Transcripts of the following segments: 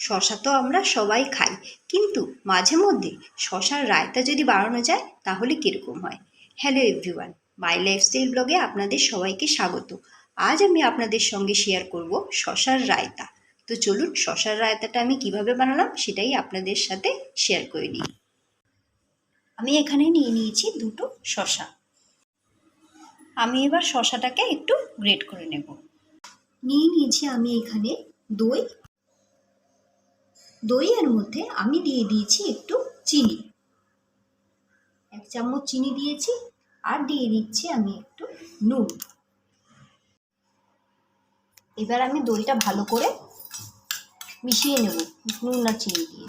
শশা তো আমরা সবাই খাই। কিন্তু মাঝে মধ্যে শশার রায়তা যদি বাড়ানো যায়, তাহলে কীরকম হয়? হ্যালো এভরিওয়ান মাই লাইফস্টাইল ব্লগে আপনাদের সবাইকে স্বাগত। আজ আমি আপনাদের সঙ্গে শেয়ার করব শশার রায়তা। তো চলুন, শশার রায়তাটা আমি কীভাবে বানালাম সেটাই আপনাদের সাথে শেয়ার করে নিই। আমি এখানে নিয়ে নিয়েছি দুটো শশা। আমি এবার শশাটাকে একটু গ্রেট করে নেব। নিয়ে নিয়েছি আমি এখানে দই দইয়ের মধ্যে আমি দিয়ে দিয়েছি একটু চিনি। এক চামচ চিনি দিয়েছি আর দিয়ে দিচ্ছি আমি একটু নুন। এবার আমি দইটা ভালো করে মিশিয়ে নেব, নুন আর চিনি দিয়ে।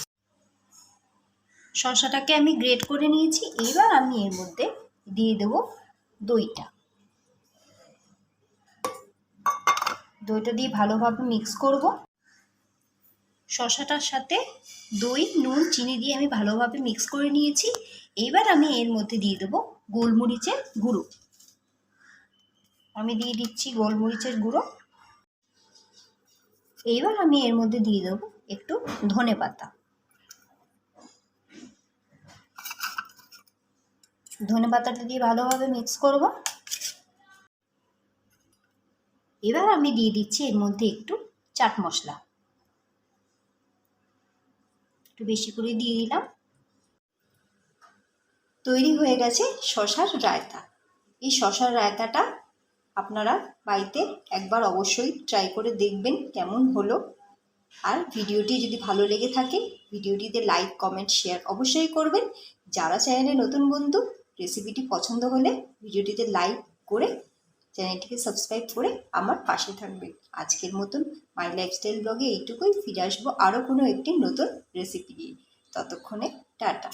শসাটাকে আমি গ্রেট করে নিয়েছি, এবার আমি এর মধ্যে দিয়ে দেব দইটা। দইটা দিয়ে ভালোভাবে মিক্স করব। শশাটার সাথে দই, নুন, চিনি দিয়ে আমি ভালোভাবে মিক্স করে নিয়েছি। এবার আমি এর মধ্যে দিয়ে দেবো গোলমরিচের গুঁড়ো। আমি দিয়ে দিচ্ছি গোলমরিচের গুঁড়ো। এইবার আমি এর মধ্যে দিয়ে দেবো একটু ধনে পাতা। ধনে পাতাটা দিয়ে ভালোভাবে মিক্স করব। এবার আমি দিয়ে দিচ্ছি এর মধ্যে একটু চাট মশলা। একটু বেশি করে দিয়ে দিলাম। তৈরি হয়ে গেছে শশার রায়তা। এই শশার রায়তাটা আপনারা বাড়িতে একবার অবশ্যই ট্রাই করে দেখবেন কেমন হলো। আর ভিডিওটি যদি ভালো লেগে থাকে, ভিডিওটিতে লাইক কমেন্ট শেয়ার অবশ্যই করবেন। যারা চ্যানেলে নতুন বন্ধু রেসিপিটি পছন্দ হলে ভিডিওটিতে লাইক করে চ্যানেলটিকে সাবস্ক্রাইব করে আমার পাশে থাকবে। আজকের মতন মাই লাইফস্টাইল ব্লগে এইটুকুই। ফিরে আসব আরও কোনো একটি নতুন রেসিপি নিয়ে। ততক্ষণে টাটা।